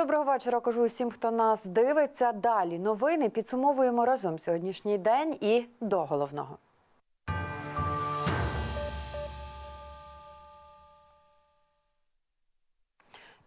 Доброго вечора. Кажу усім, хто нас дивиться. Далі новини підсумовуємо разом сьогоднішній день і до головного.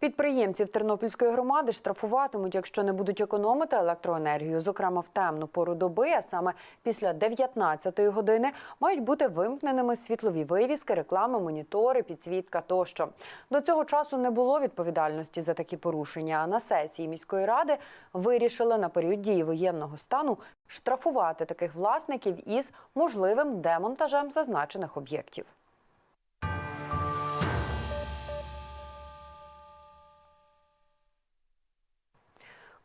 Підприємців Тернопільської громади штрафуватимуть, якщо не будуть економити електроенергію. Зокрема, в темну пору доби, а саме після 19-ї години, мають бути вимкненими світлові вивіски, реклами, монітори, підсвітка тощо. До цього часу не було відповідальності за такі порушення. А на сесії міської ради вирішили на період дії воєнного стану штрафувати таких власників із можливим демонтажем зазначених об'єктів.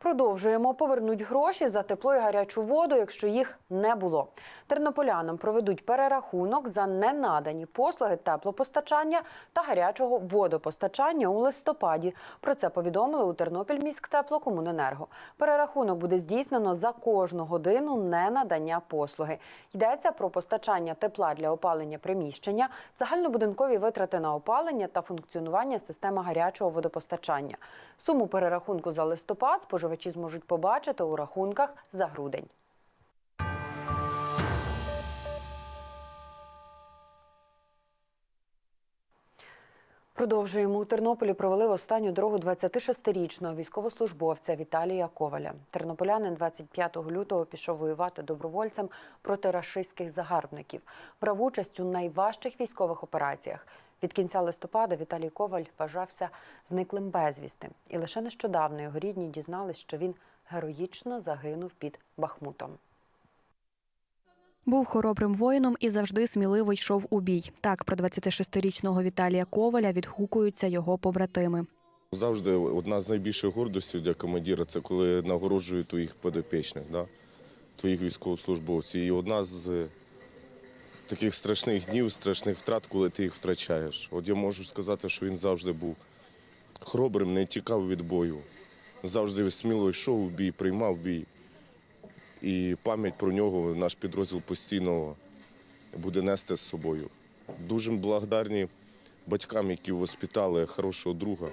Продовжуємо повернуть гроші за тепло і гарячу воду, якщо їх не було. Тернополянам проведуть перерахунок за ненадані послуги теплопостачання та гарячого водопостачання у листопаді. Про це повідомили у Тернопільміськтеплокомуненерго. Перерахунок буде здійснено за кожну годину ненадання послуги. Йдеться про постачання тепла для опалення приміщення, загальнобудинкові витрати на опалення та функціонування системи гарячого водопостачання. Суму перерахунку за листопад споживачі зможуть побачити у рахунках за грудень. Продовжуємо у Тернополі провели в останню дорогу 26-річного військовослужбовця Віталія Коваля. Тернополянин 25 лютого пішов воювати добровольцем проти рашистських загарбників. Брав участь у найважчих військових операціях. Від кінця листопада Віталій Коваль вважався зниклим безвісти. І лише нещодавно його рідні дізнались, що він героїчно загинув під Бахмутом. Був хоробрим воїном і завжди сміливо йшов у бій. Так про 26-річного Віталія Коваля відгукуються його побратими. Завжди одна з найбільших гордостей для командира це коли нагороджують твоїх подопічних, да? твоїх військовослужбовців. І одна з таких страшних днів, страшних втрат, коли ти їх втрачаєш. От я можу сказати, що він завжди був хоробрим, не тікав від бою. Завжди сміло йшов у бій, приймав бій. І пам'ять про нього наш підрозділ постійно буде нести з собою. Дуже благодарні батькам, які воспитали хорошого друга.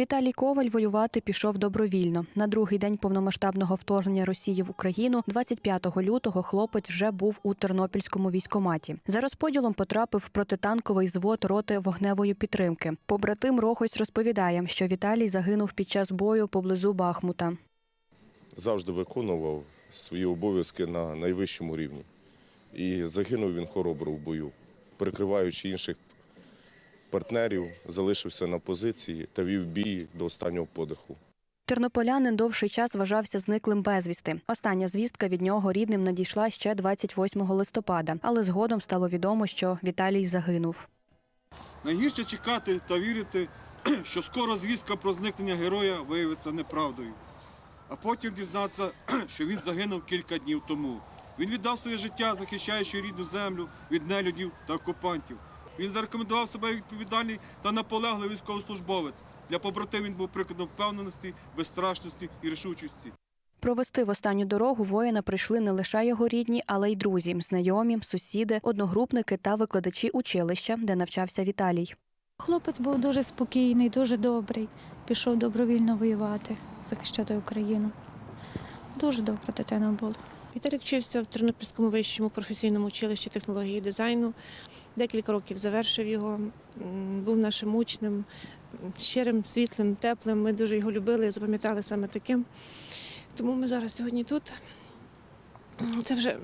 Віталій Коваль воювати пішов добровільно. На другий день повномасштабного вторгнення Росії в Україну, 25 лютого, хлопець вже був у Тернопільському військоматі. За розподілом потрапив в протитанковий звод роти вогневої підтримки. Побратим Рохось розповідає, що Віталій загинув під час бою поблизу Бахмута. завжди виконував свої обов'язки на найвищому рівні. І загинув він хоробро в бою, перекриваючи інших партнерів, залишився на позиції та вів бій до останнього подиху. Тернополянин довший час вважався зниклим безвісти. Остання звістка від нього рідним надійшла ще 28 листопада, але згодом стало відомо, що Віталій загинув. Найгірше чекати та вірити, що скоро звістка про зникнення героя виявиться неправдою. А потім дізнатися, що він загинув кілька днів тому. Він віддав своє життя, захищаючи рідну землю від нелюдів та окупантів. Він зарекомендував себе відповідальний та наполеглий військовослужбовець. Для побратим він був прикладом впевненості, безстрашності і рішучості. Провести в останню дорогу воїна прийшли не лише його рідні, але й друзі, знайомі, сусіди, одногрупники та викладачі училища, де навчався Віталій. Хлопець був дуже спокійний, дуже добрий. Пішов добровільно воювати, захищати Україну. Дуже добра дитина була. Віталік вчився в Тернопільському вищому професійному училищі технології і дизайну. Декілька років завершив його, був нашим учнем, щирим, світлим, теплим. Ми дуже його любили і запам'ятали саме таким. Тому ми зараз сьогодні тут. Це вже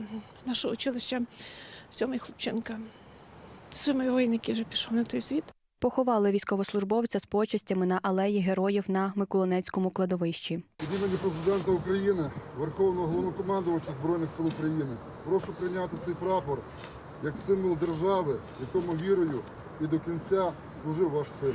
наше училище сьомий хлопченка. Сьомий воїн, вже пішов на той світ. Поховали військовослужбовця з почестями на алеї героїв на Миколинецькому кладовищі. Від імені президента України, Верховного головнокомандувача Збройних сил України, прошу прийняти цей прапор як символ держави, якому вірою і до кінця служив ваш син.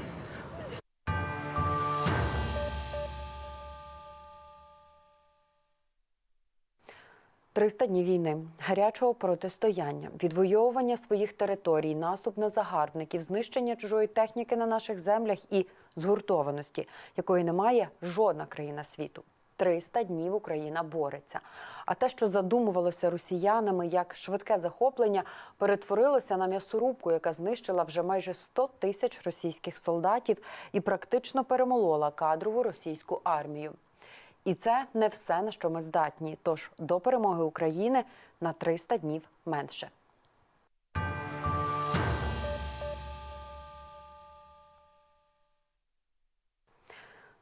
300 днів війни, гарячого протистояння, відвоювання своїх територій, наступ на загарбників, знищення чужої техніки на наших землях і згуртованості, якої не має жодна країна світу. 300 днів Україна бореться. А те, що задумувалося росіянами як швидке захоплення, перетворилося на м'ясорубку, яка знищила вже майже 100 тисяч російських солдатів і практично перемолола кадрову російську армію. І це не все, на що ми здатні. Тож до перемоги України на 300 днів менше.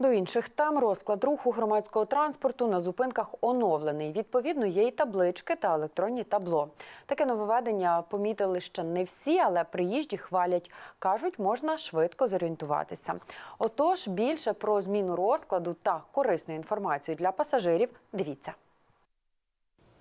До інших тем розклад руху громадського транспорту на зупинках оновлений. Відповідно, є й таблички та електронні табло. Таке нововведення помітили ще не всі, але приїжджі хвалять. кажуть, можна швидко зорієнтуватися. Отож, більше про зміну розкладу та корисну інформацію для пасажирів. Дивіться.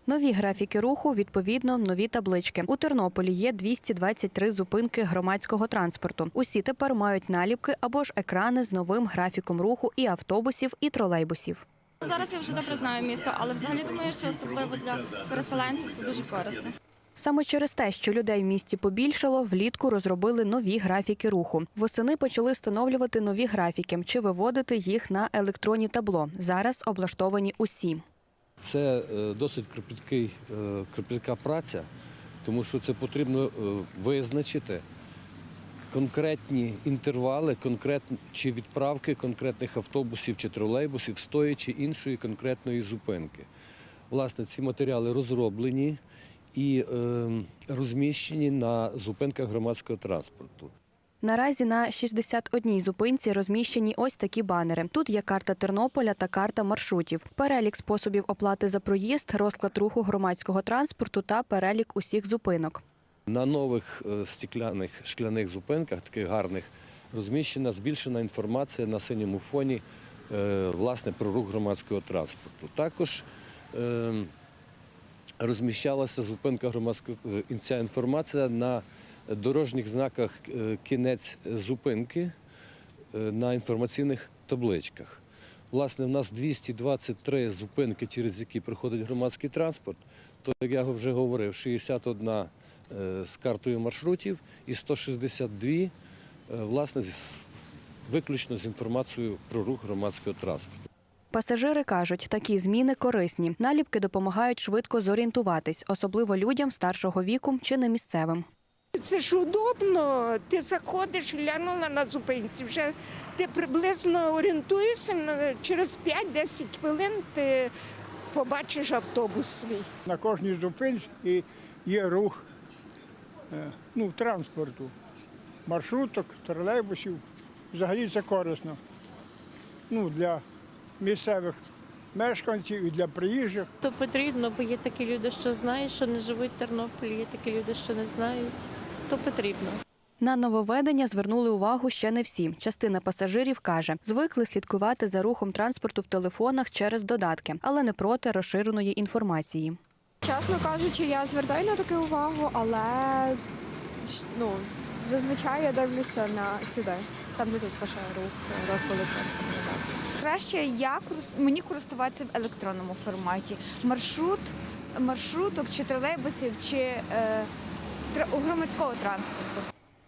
Нові графіки руху, відповідно, нові таблички. У Тернополі є 223 зупинки громадського транспорту. Усі тепер мають наліпки або ж екрани з новим графіком руху і автобусів, і тролейбусів. Зараз я вже добре знаю місто, але взагалі думаю, що особливо для переселенців це дуже корисно. Саме через те, що людей в місті побільшало, влітку розробили нові графіки руху. Восени почали встановлювати нові графіки чи виводити їх на електронні табло. Зараз облаштовані усі. Це е, досить кропіткий, е, кропітка праця, тому що це потрібно е, визначити конкретні інтервали, конкретні чи відправки конкретних автобусів чи тролейбусів з тої чи іншої конкретної зупинки. Власне, ці матеріали розроблені і е, розміщені на зупинках громадського транспорту. Наразі на 61 зупинці розміщені ось такі банери. Тут є карта Тернополя та карта маршрутів, перелік способів оплати за проїзд, розклад руху громадського транспорту та перелік усіх зупинок. На нових е, стекляних шкляних зупинках, таких гарних, розміщена збільшена інформація на синьому фоні е, власне про рух громадського транспорту. Також е, розміщалася зупинка громадського інформація на дорожніх знаках е, кінець зупинки е, на інформаційних табличках. Власне, в нас 223 зупинки, через які проходить громадський транспорт. То, як я вже говорив, 61 е, з картою маршрутів і 162 е, власне виключно з інформацією про рух громадського транспорту. Пасажири кажуть, такі зміни корисні. Наліпки допомагають швидко зорієнтуватись, особливо людям старшого віку чи не місцевим. Це ж удобно. Ти заходиш, глянула на зупинці. Вже ти приблизно орієнтуєшся через 5-10 хвилин. Ти побачиш автобус свій. На кожній зупинці є рух е, ну, транспорту, маршруток, тролейбусів. Взагалі це корисно ну, для місцевих мешканців і для приїжджих. То потрібно, бо є такі люди, що знають, що не живуть в Тернополі, є такі люди, що не знають. То потрібно. На нововведення звернули увагу ще не всі. Частина пасажирів каже, звикли слідкувати за рухом транспорту в телефонах через додатки, але не проти розширеної інформації. Чесно кажучи, я звертаю на таке увагу, але ну, зазвичай я дивлюся на сюди, там де тут пише рух розкладу транспортного засобу. Краще я корис- мені користуватися в електронному форматі. Маршрут, маршруток чи тролейбусів, чи е, громадського транспорту.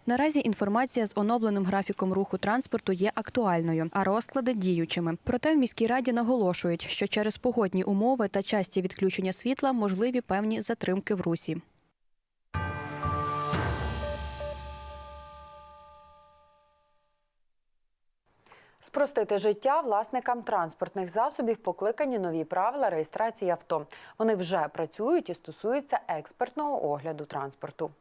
Наразі інформація з оновленим графіком руху транспорту є актуальною, а розклади діючими. Проте в міській раді наголошують, що через погодні умови та часті відключення світла можливі певні затримки в русі. Спростити життя власникам транспортних засобів покликані нові правила реєстрації авто. Вони вже працюють і стосуються експертного огляду транспорту.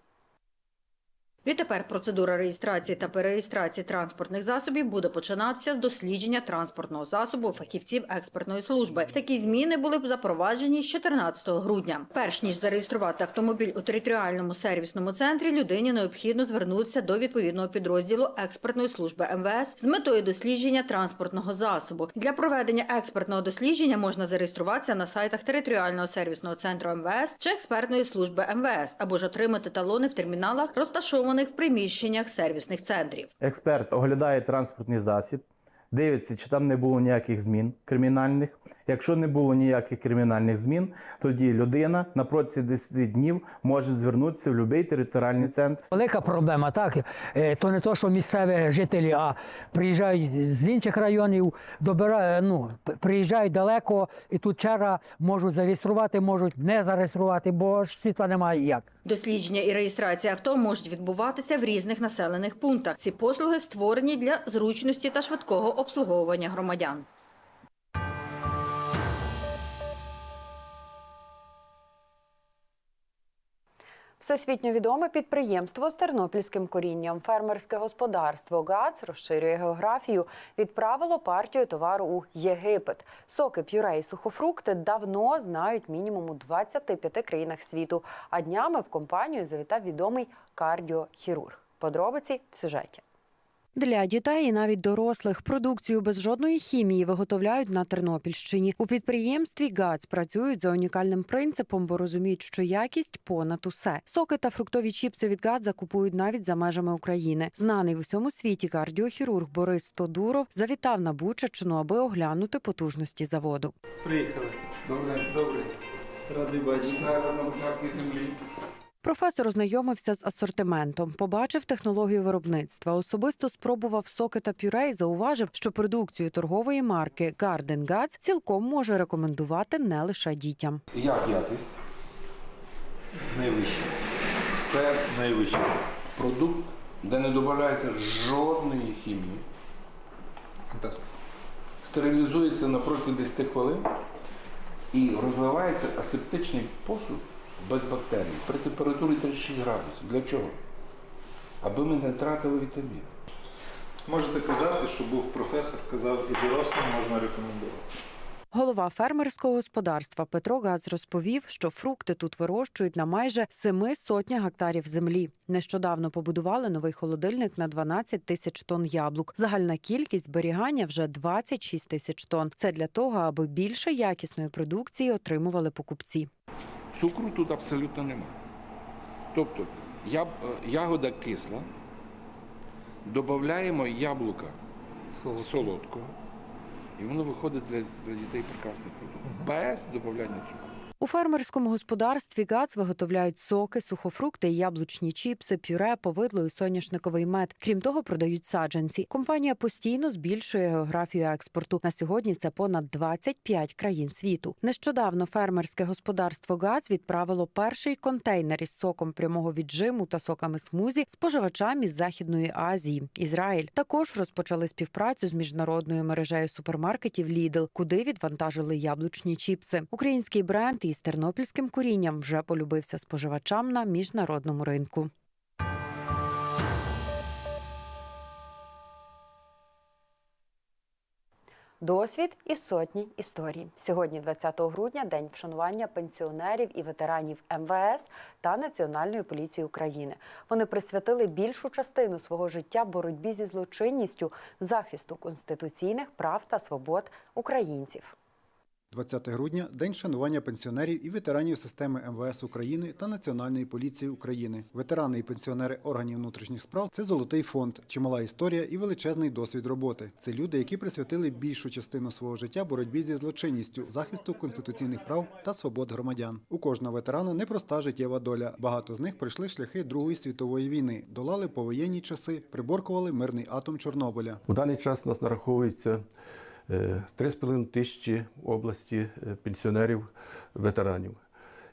Відтепер процедура реєстрації та перереєстрації транспортних засобів буде починатися з дослідження транспортного засобу фахівців експертної служби. Такі зміни були б запроваджені з 14 грудня. Перш ніж зареєструвати автомобіль у територіальному сервісному центрі, людині необхідно звернутися до відповідного підрозділу експертної служби МВС з метою дослідження транспортного засобу. Для проведення експертного дослідження можна зареєструватися на сайтах територіального сервісного центру МВС чи експертної служби МВС або ж отримати талони в терміналах, розташованих в приміщеннях сервісних центрів. Експерт оглядає транспортний засіб, дивиться, чи там не було ніяких змін кримінальних. Якщо не було ніяких кримінальних змін, тоді людина на протязі 10 днів може звернутися в будь-який територіальний центр. Велика проблема, так. Е, То не то, що місцеві жителі, а приїжджають з інших районів, добира, ну, приїжджають далеко, і тут черга можуть зареєструвати, можуть не зареєструвати, бо ж світла немає як. Дослідження і реєстрація авто можуть відбуватися в різних населених пунктах. Ці послуги створені для зручності та швидкого обслуговування громадян. Всесвітньо відоме підприємство з тернопільським корінням фермерське господарство ГАЦ розширює географію. Відправило партію товару у Єгипет. Соки, пюре і сухофрукти давно знають мінімум у 25 країнах світу. А днями в компанію завітав відомий кардіохірург. Подробиці в сюжеті. Для дітей і навіть дорослих продукцію без жодної хімії виготовляють на Тернопільщині. У підприємстві ГАЦ працюють за унікальним принципом, бо розуміють, що якість понад усе. Соки та фруктові чіпси від ГАЦ закупують навіть за межами України. Знаний в усьому світі кардіохірург Борис Тодуров завітав на Бучачину, аби оглянути потужності заводу. Приїхали. Добре, добре. Радий бачити. на початку землі. Професор ознайомився з асортиментом, побачив технологію виробництва, особисто спробував соки та пюре і зауважив, що продукцію торгової марки Garden Guts цілком може рекомендувати не лише дітям. Як якість? Найвище. Це Найвище. продукт, де не додається жодної хімії. Фантастика. Стерилізується на протязі 10 хвилин і розвивається асептичний посуд без бактерій при температурі 36 градусів. Для чого? Аби ми не тратили вітамін. Можете казати, що був професор, казав, і дорослим можна рекомендувати. Голова фермерського господарства Петро Газ розповів, що фрукти тут вирощують на майже семи сотнях гектарів землі. Нещодавно побудували новий холодильник на 12 тисяч тонн яблук. Загальна кількість зберігання вже 26 тисяч тонн. Це для того, аби більше якісної продукції отримували покупці. Цукру тут абсолютно немає. Тобто е, ягода кисла, додаємо яблука солодкого, і воно виходить для, для дітей прекрасний продукт. Без додавання цукру. У фермерському господарстві ГАЦ виготовляють соки, сухофрукти, яблучні чіпси, пюре, повидло і соняшниковий мед. Крім того, продають саджанці. Компанія постійно збільшує географію експорту. На сьогодні це понад 25 країн світу. Нещодавно фермерське господарство ГАЦ відправило перший контейнер із соком прямого віджиму та соками смузі споживачам із Західної Азії. Ізраїль також розпочали співпрацю з міжнародною мережею супермаркетів Lidl, куди відвантажили яблучні чіпси. Український бренд із тернопільським корінням вже полюбився споживачам на міжнародному ринку. Досвід і сотні історій. Сьогодні, 20 грудня, день вшанування пенсіонерів і ветеранів МВС та Національної поліції України. Вони присвятили більшу частину свого життя боротьбі зі злочинністю, захисту конституційних прав та свобод українців. 20 грудня день вшанування пенсіонерів і ветеранів системи МВС України та Національної поліції України. Ветерани і пенсіонери органів внутрішніх справ це золотий фонд, чимала історія і величезний досвід роботи. Це люди, які присвятили більшу частину свого життя боротьбі зі злочинністю, захисту конституційних прав та свобод громадян. У кожного ветерана непроста життєва доля. Багато з них пройшли шляхи Другої світової війни, долали повоєнні часи, приборкували мирний атом Чорнобиля. У даний час у нас нараховується 3,5 тисячі в області е, пенсіонерів ветеранів.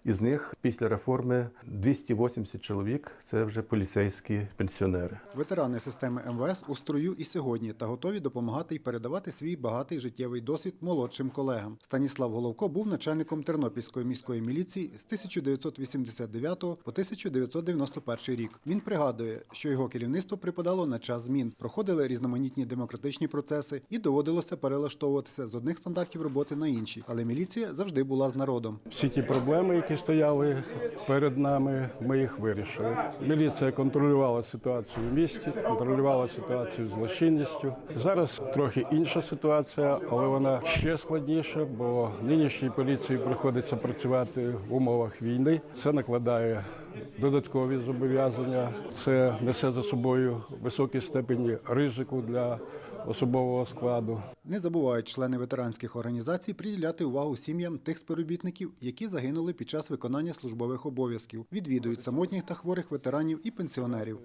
Із них після реформи 280 чоловік це вже поліцейські пенсіонери. Ветерани системи МВС у строю і сьогодні та готові допомагати і передавати свій багатий життєвий досвід молодшим колегам. Станіслав Головко був начальником Тернопільської міської міліції з 1989 по 1991 рік. Він пригадує, що його керівництво припадало на час змін, проходили різноманітні демократичні процеси і доводилося перелаштовуватися з одних стандартів роботи на інші. Але міліція завжди була з народом. Всі ті проблеми, які стояли перед нами, ми їх вирішили. Міліція контролювала ситуацію в місті, контролювала ситуацію з злочинністю. Зараз трохи інша ситуація, але вона ще складніша, бо нинішній поліції приходиться працювати в умовах війни. Це накладає додаткові зобов'язання. Це несе за собою високі степені ризику для особового складу. Не забувають члени ветеранських організацій приділяти увагу сім'ям тих співробітників, які загинули під час виконання службових обов'язків, відвідують самотніх та хворих ветеранів і пенсіонерів.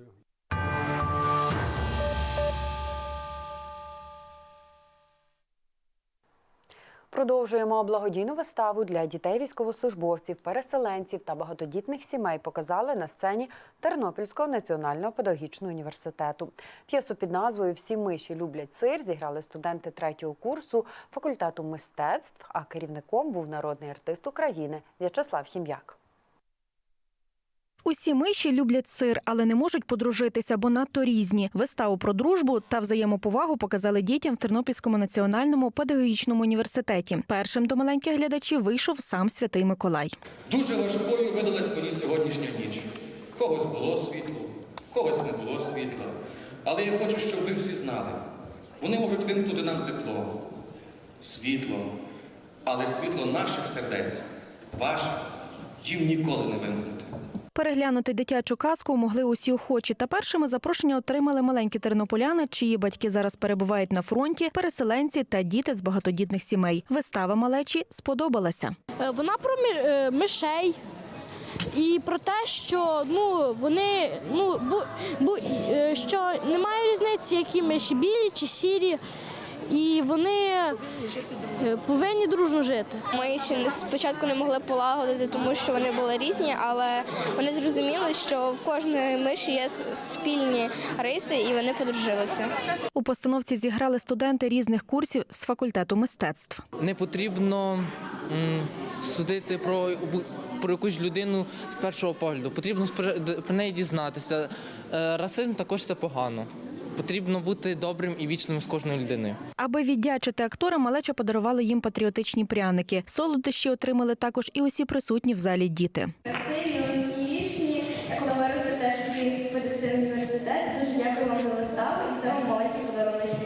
Продовжуємо благодійну виставу для дітей військовослужбовців, переселенців та багатодітних сімей. Показали на сцені Тернопільського національного педагогічного університету. П'єсу під назвою Всі миші люблять сир зіграли студенти третього курсу факультету мистецтв. А керівником був народний артист України В'ячеслав Хім'як. Усі миші люблять сир, але не можуть подружитися, бо надто різні. Виставу про дружбу та взаємоповагу показали дітям в Тернопільському національному педагогічному університеті. Першим до маленьких глядачів вийшов сам святий Миколай. Дуже важкою видалась мені сьогоднішня ніч. Когось було світло, когось не було світла. Але я хочу, щоб ви всі знали. Вони можуть вимкнути нам тепло, світло, але світло наших сердець, ваших, їм ніколи не вимкнути. Переглянути дитячу казку могли усі охочі. Та першими запрошення отримали маленькі тернополяни, чиї батьки зараз перебувають на фронті, переселенці та діти з багатодітних сімей. Вистава малечі сподобалася. Е, Вона про е, мишей і про те, що ну вони ну бу, бу, е, що немає різниці, які миші білі чи сірі, і вони е, повинні дружно жити. Ми ще не- спочатку не могли полагодити, тому що вони були різні, але вони зрозуміли, що в кожної миші є спільні риси, і вони подружилися. У постановці зіграли студенти різних курсів з факультету мистецтв. не потрібно судити про, бу- про якусь людину з першого погляду. Потрібно про неї дізнатися. Е, Расизм також це погано. Потрібно бути добрим і вічним з кожною людиною. Аби віддячити акторам, малеча подарували їм патріотичні пряники. Солодощі отримали також і усі присутні в залі діти. Красиві, успішні, коли виросте теж вступити в цей університет. Дуже дякую вам за виставу і це вам маленький подаруночок.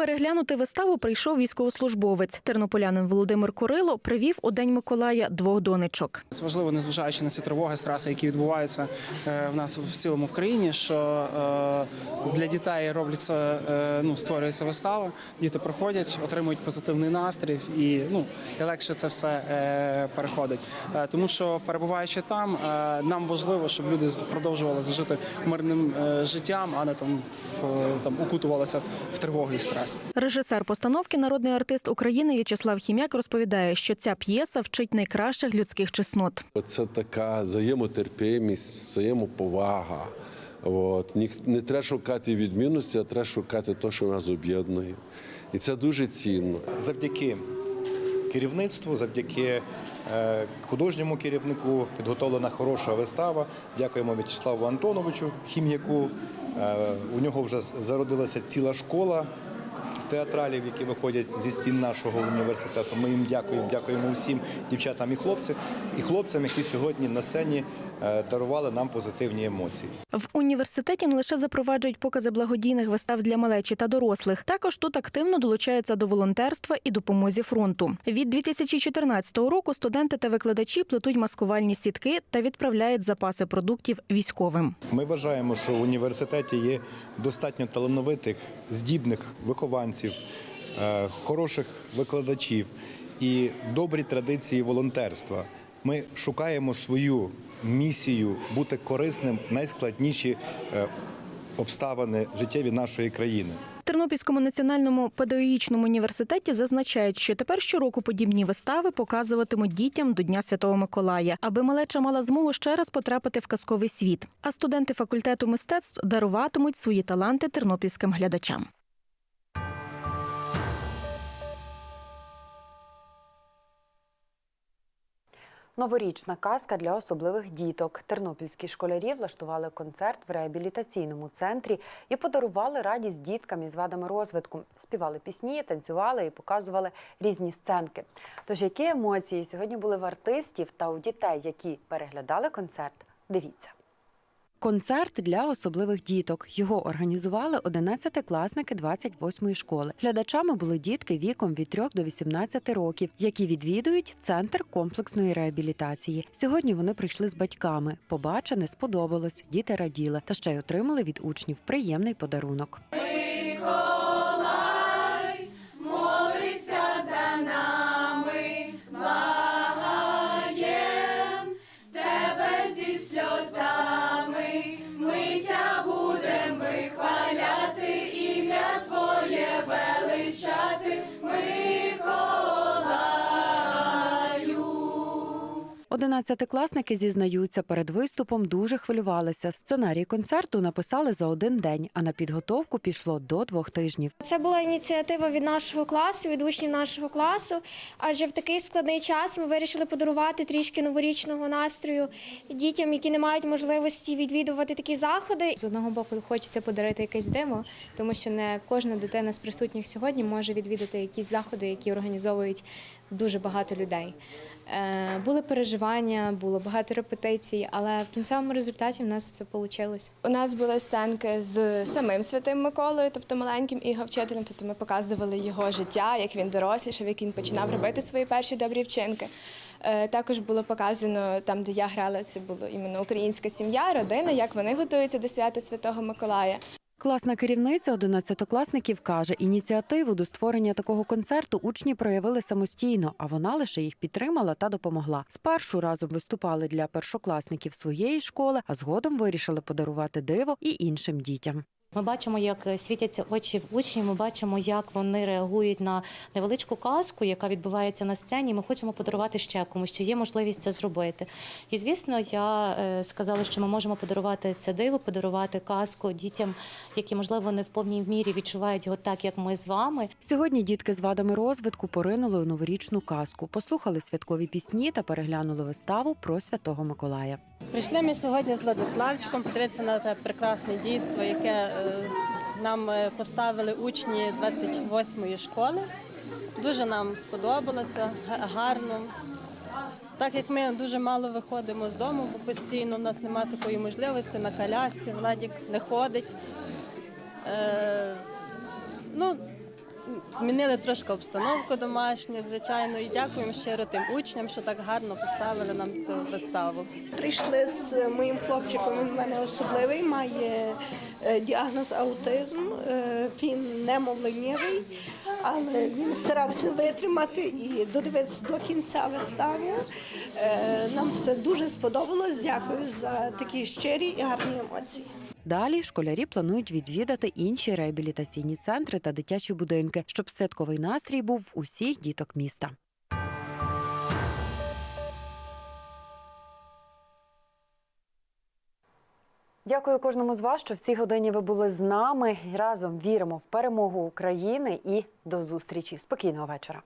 Переглянути виставу прийшов військовослужбовець. Тернополянин Володимир Курило привів у День Миколая двох донечок. Це важливо, незважаючи на ці тривоги, страси, які відбуваються е, в нас в цілому в країні. Що е, для дітей робляться, е, ну створюється вистава. Діти приходять, отримують позитивний настрій і ну і легше це все переходить. Тому що перебуваючи там, нам важливо, щоб люди продовжували жити мирним життям, а не там в- там укутувалися в тривогу і стрес. Режисер постановки, народний артист України В'ячеслав Хім'як розповідає, що ця п'єса вчить найкращих людських чеснот. Це така взаємотерпимість, взаємоповага. От. Не треба шукати відмінності, а треба шукати те, що нас об'єднує. І це дуже цінно. завдяки керівництву, завдяки е, художньому керівнику підготовлена хороша вистава. Дякуємо В'ячеславу Антоновичу Хім'яку. Е, У нього вже зародилася ціла школа театралів, які виходять зі стін нашого університету. Ми їм дякуємо, дякуємо усім дівчатам і хлопцям, і хлопцям, які сьогодні на сцені е, дарували нам позитивні емоції. В університеті не лише запроваджують покази благодійних вистав для малечі та дорослих. Також тут активно долучаються до волонтерства і допомозі фронту. Від 2014 року студенти та викладачі плетуть маскувальні сітки та відправляють запаси продуктів військовим. Ми вважаємо, що в університеті є достатньо талановитих, здібних вихованців, е, хороших викладачів і добрі традиції волонтерства. Ми шукаємо свою місію бути корисним в найскладніші е, обставини життєві нашої країни. Тернопільському національному педагогічному університеті зазначають, що тепер щороку подібні вистави показуватимуть дітям до Дня Святого Миколая, аби малеча мала змогу ще раз потрапити в казковий світ. А студенти факультету мистецтв даруватимуть свої таланти тернопільським глядачам. Новорічна казка для особливих діток. Тернопільські школярі влаштували концерт в реабілітаційному центрі і подарували радість діткам із вадами розвитку. Співали пісні, танцювали і показували різні сценки. Тож які емоції сьогодні були в артистів та у дітей, які переглядали концерт? Дивіться. Концерт для особливих діток. Його організували 11-класники 28-ї школи. Глядачами були дітки віком від 3 до 18 років, які відвідують центр комплексної реабілітації. Сьогодні вони прийшли з батьками. Побачене сподобалось. Діти раділи та ще й отримали від учнів приємний подарунок. Одинадцятикласники зізнаються, перед виступом дуже хвилювалися. Сценарій концерту написали за один день, а на підготовку пішло до двох тижнів. Це була ініціатива від нашого класу, від учнів нашого класу. Адже в такий складний час ми вирішили подарувати трішки новорічного настрою дітям, які не мають можливості відвідувати такі заходи. З одного боку хочеться подарити якесь диво, тому що не кожна дитина з присутніх сьогодні може відвідати якісь заходи, які організовують дуже багато людей. Е, Були переживання, було багато репетицій, але в кінцевому результаті в нас все вийшло. У нас були сценки з самим святим Миколою, тобто маленьким його вчителем. Тобто ми показували його життя, як він дорослішав, як він починав робити свої перші добрі вчинки. Е, Також було показано там, де я грала, це було іменно українська сім'я, родина, як вони готуються до свята Святого Миколая. Класна керівниця одинадцятокласників каже, ініціативу до створення такого концерту учні проявили самостійно, а вона лише їх підтримала та допомогла. Спершу разом виступали для першокласників своєї школи, а згодом вирішили подарувати диво і іншим дітям. Ми бачимо, як світяться очі в учнів. Ми бачимо, як вони реагують на невеличку казку, яка відбувається на сцені. Ми хочемо подарувати ще комусь, чи є можливість це зробити. І звісно, я е, сказала, що ми можемо подарувати це диво, подарувати казку дітям, які можливо не в повній мірі відчувають його так, як ми з вами. Сьогодні дітки з вадами розвитку поринули у новорічну казку, послухали святкові пісні та переглянули виставу про святого Миколая. Прийшли ми сьогодні з Владиславчиком подивитися на це прекрасне дійство, яке е, нам е, поставили учні 28-ї школи. Дуже нам сподобалося, гарно. Так як ми дуже мало виходимо з дому, бо постійно в нас немає такої можливості на колясці, Владік не ходить. Е, ну, змінили трошки обстановку домашню, звичайно, і дякуємо щиро тим учням, що так гарно поставили нам цю виставу. Прийшли з моїм хлопчиком. Він в мене особливий, має е, діагноз аутизм. Е, Він немовленєвий, але він старався витримати і додивитися до кінця виставу. Е, Нам все дуже сподобалось. Дякую за такі щирі і гарні емоції. Далі школярі планують відвідати інші реабілітаційні центри та дитячі будинки, щоб святковий настрій був у усіх діток міста. Дякую кожному з вас, що в цій годині ви були з нами. Разом віримо в перемогу України і до зустрічі. Спокійного вечора.